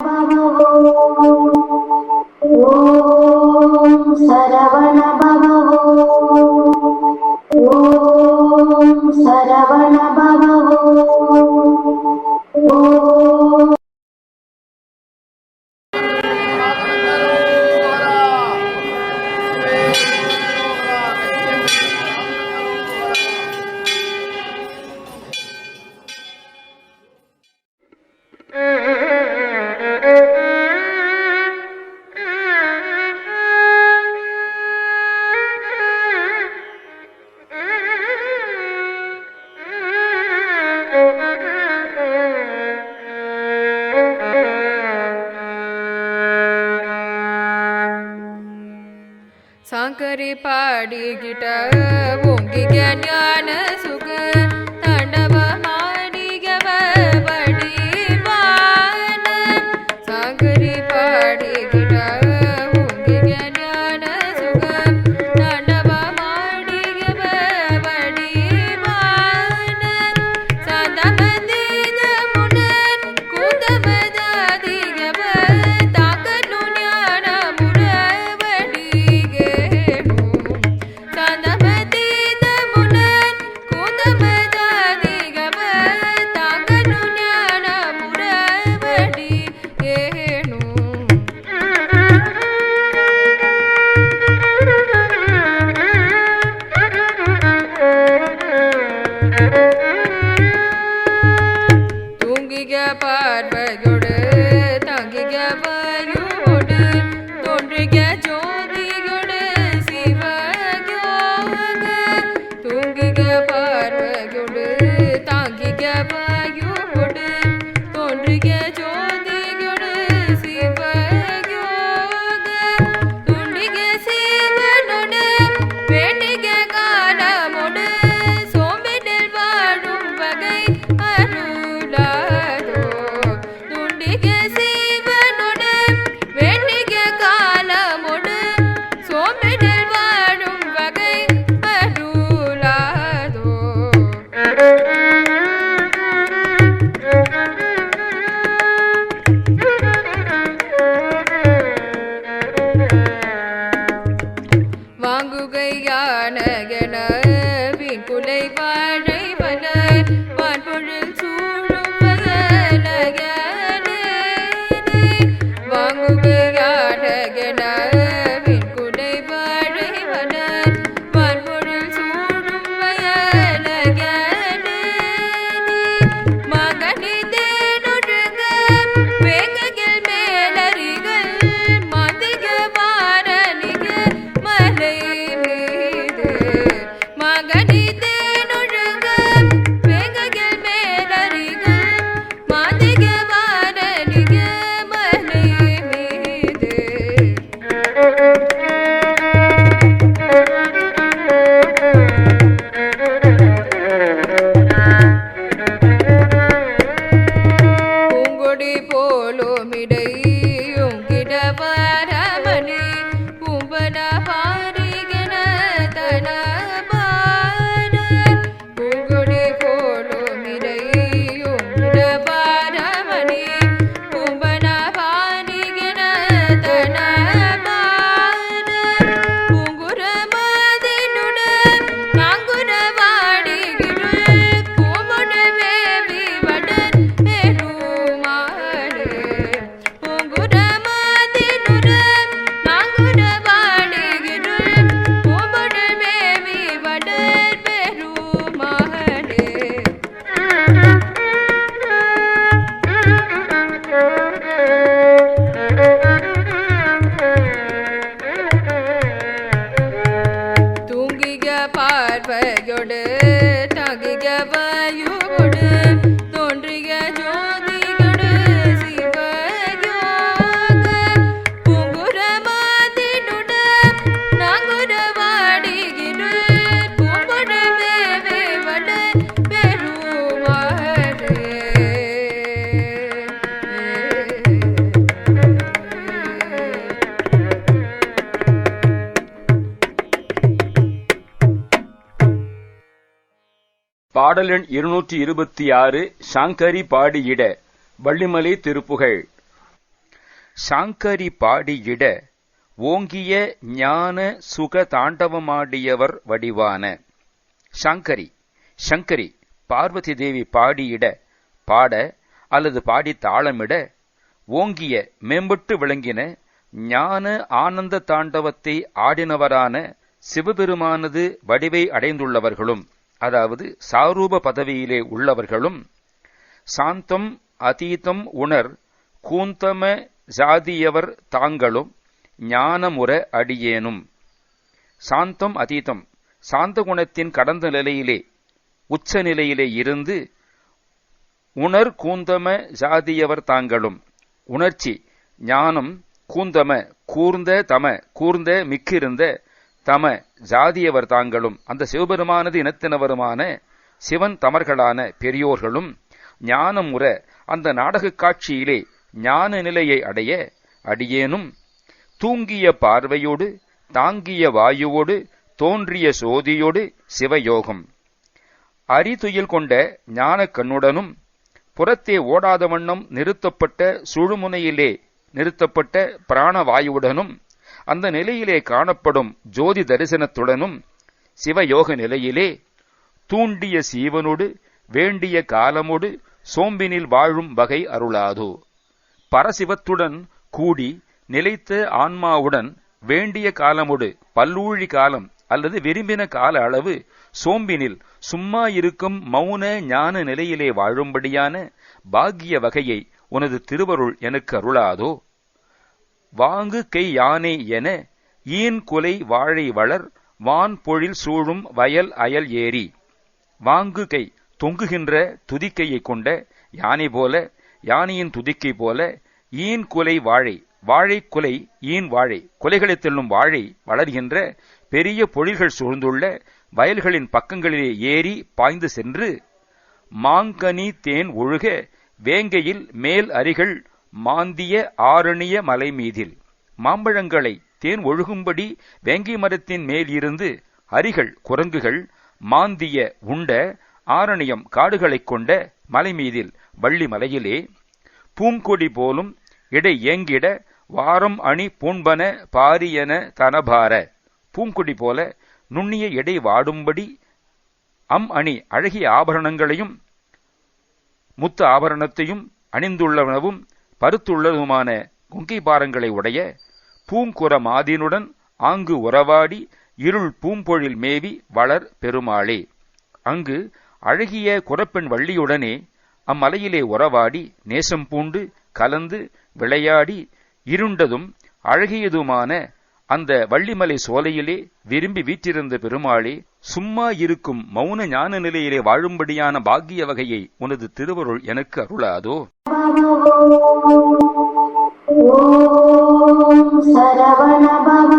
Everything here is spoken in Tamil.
ॐ सरवण सांकरी पाडी गिटा भोंगी ज्ञान सुख bye. ਜੋੜ ਠਗ ਗਿਆ பாடல் எண் இருநூற்றி இருபத்தி ஆறு சாங்கரி பாடியிட வள்ளிமலை திருப்புகழ். சாங்கரி பாடியிட ஓங்கிய ஞான சுக தாண்டவமாடியவர் வடிவான சாங்கரி சங்கரி பார்வதி தேவி பாடியிட பாட அல்லது பாடி தாளமிட ஓங்கிய மேம்பட்டு விளங்கின ஞான ஆனந்த தாண்டவத்தை ஆடினவரான சிவபெருமானது வடிவை அடைந்துள்ளவர்களும் அதாவது சாரூப பதவியிலே உள்ளவர்களும் சாந்தம் அதீதம் உணர் கூந்தம ஜாதியவர் தாங்களும் ஞானமுற அடியேனும். சாந்தம் அதீதம் சாந்த குணத்தின் கடந்த நிலையிலே உச்ச நிலையிலே இருந்து உணர் கூந்தம ஜாதியவர் தாங்களும். உணர்ச்சி ஞானம் கூந்தம கூர்ந்த தம கூர்ந்த மிக்கிருந்த தம ஜாதியவர் தாங்களும் அந்த சிவபெருமானது இனத்தினவருமான சிவன் தமர்களான பெரியோர்களும் ஞானம் உற அந்த நாடகக் காட்சியிலே ஞான நிலையை அடைய அடியேனும் தூங்கிய பார்வையோடு தாங்கிய வாயுவோடு தோன்றிய சோதியோடு சிவயோகம். அரிதுயில் கொண்ட ஞான கண்ணுடனும் புறத்தே ஓடாத வண்ணம் நிறுத்தப்பட்ட சுழுமுனையிலே நிறுத்தப்பட்ட பிராணவாயுவுடனும் அந்த நிலையிலே காணப்படும் ஜோதி தரிசனத்துடனும் சிவயோக நிலையிலே தூண்டிய சீவனோடு வேண்டிய காலமோடு சோம்பினில் வாழும் வகை அருளாதோ. பரசிவத்துடன் கூடி நிலைத்த ஆன்மாவுடன் வேண்டிய காலமோடு பல்லூழி காலம் அல்லது விரும்பின கால அளவு சோம்பினில் சும்மா இருக்கும் மௌன ஞான நிலையிலே வாழும்படியான பாக்கிய வகையை உனது திருவருள் எனக்கு அருளாதோ. வாங்கு கை யானை என ஈன் குலை வாழை வளர் வான் பொழில் சூழும் வயல் அயல் ஏரி வாங்கு கை தொங்குகின்ற துதிக்கையை கொண்ட யானை போல யானையின் துதிக்கை போல ஈன் குலை வாழை வாழை குலை ஈன் வாழை குலைகளை தெல்லும் வாழை வளர்கின்ற பெரிய பொழில்கள் சூழ்ந்துள்ள வயல்களின் பக்கங்களிலே ஏறி பாய்ந்து சென்று மாங்கனி தேன் ஒழுக வேங்கையில் மேல் அரிகள் மாந்திய ஆரணிய மலை மீதில் மாம்பழங்களை தேன் ஒழுகும்படி வேங்கி மரத்தின் மேல் இருந்து அரிகள் குரங்குகள் மாந்திய உண்ட ஆரணியம் காடுகளைக் கொண்ட மலை மீதில் வள்ளி மலையிலே பூங்கொடி போலும் இடை ஏங்கிட வாரம் அணி பூண்பன பாரியன தனபார. பூங்கொடி போல நுண்ணிய எடை வாடும்படி அம் அணி அழகிய ஆபரணங்களையும் முத்து ஆபரணத்தையும் அணிந்துள்ளனவும் பருத்துள்ளதுமான கொங்கை பாரங்களை உடைய பூங்குற மாதினுடன் ஆங்கு உறவாடி இருள் பூம்பொழில் மேவி வளர் பெருமாளே. அங்கு அழகிய குரப்பெண் வள்ளியுடனே அம்மலையிலே உறவாடி நேசம் பூண்டு கலந்து விளையாடி இருண்டதும் அழகியதுமான அந்த வள்ளிமலை சோலையிலே விரும்பி வீற்றிருந்த பெருமாளே சும்மா இருக்கும் மௌன ஞான நிலையிலே வாழும்படியான பாக்கிய வகையை உனது திருவருள் எனக்கு அருளாதோ. ॐ